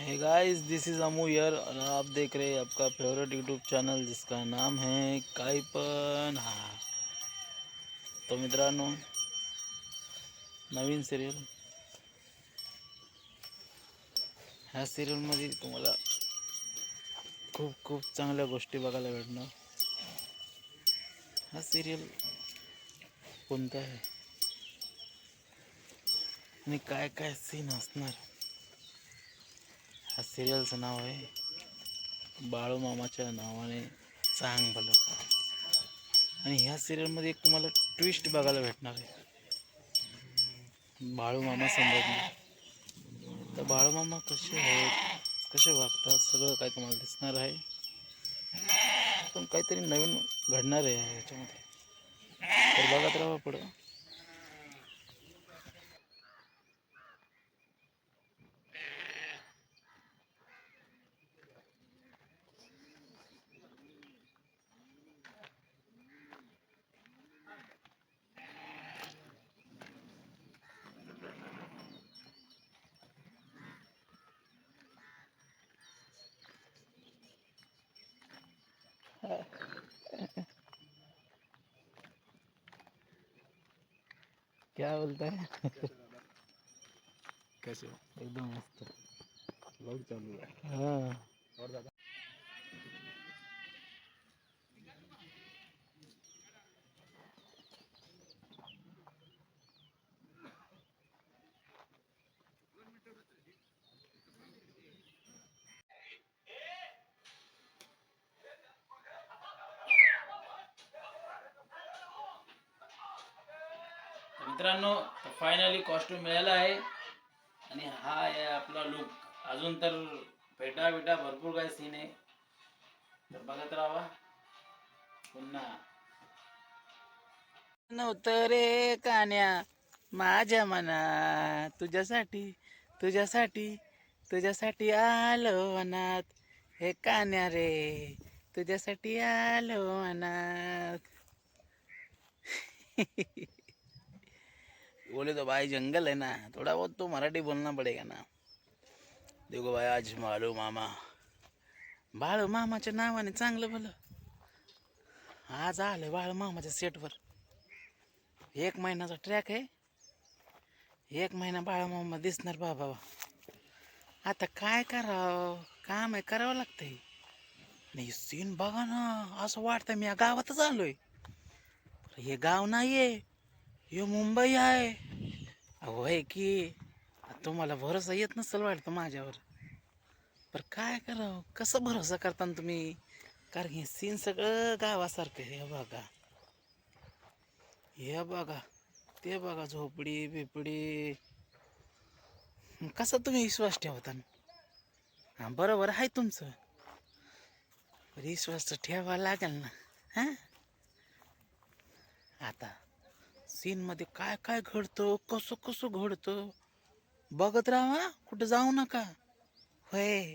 Hey guys this is Amu year और आप देख रहे हैं आपका फेवरेट यूट्यूब चॅनल जिसका नाम है कायपन हा। तो मित्रांनो नवीन सिरियल ह्या सिरियलमध्ये तुम्हाला खूप खूप चांगल्या गोष्टी बघायला भेटणार। हा सिरियल कोणता आहे? आणि काय काय सीन असणार? सिरियलचं नाव आहे. बाळूमामाच्या नावाने चांग भलं. आणि ह्या सिरियलमध्ये एक तुम्हाला ट्विस्ट बघायला भेटणार आहे. बाळूमामा संबंधी. तर बाळूमामा कसे आहेत कसे वागतात सगळं काय तुम्हाला दिसणार आहे. पण काहीतरी नवीन घडणार आहे याच्यामध्ये. तर बघत राहा पुढं. क्या बोलता है? कैसे एकदम मस्त। व्लॉग चालू है। हाँ। और दादा? मित्रांनो फायनली कॉस्ट्यूम मिळाला आहे. आणि हा आहे आपला लुक अजून तर फेटा बिटा भरपूर काही सीन आहे. तर बघत राहा. पुन्हा. नव्हतं रे कान्या. माझ्या मना. तुझ्यासाठी तुझ्यासाठी तुझ्यासाठी आलो अनाथ. हे कान्या रे. तुझ्यासाठी आलो अनाथ. बोले तो भाई जंगल है ना थोड़ा बहुत तो मराठी बोलना पड़ेगा ना। देखो भाई आज बाळू मामा बाळू मामाच्या नावाने चांगलं भलं आज आलं बाळू मामाच्या सेटवर एक महिन्याचा ट्रॅक आहे. एक महिना बाळू मामा दिसणार बाबा आता काय करावं? काम आहे करावं लागतंय. नाही सीन बघा ना असं वाटतं मी या गावातच आलोय. हे गाव नाहीये हे मुंबई आहे. अहो आहे की तुम्हाला भरोसा येत नसेल वाटतं माझ्यावर. पर काय करावं? कसं भरोसा करता तुम्ही? कारण हे सीन सगळं गावासारखं हे बघा. हे बघा ते बघा झोपडी बिपडी. कसं तुम्ही विश्वास ठेवता? न? हा बरोबर आहे तुमचं. विश्वास तर ठेवावा लागेल ना हां? आता सीनमध्ये काय काय घडतं कसं कसं घडतं? बघत राहा कुठं जाऊ नका. होय.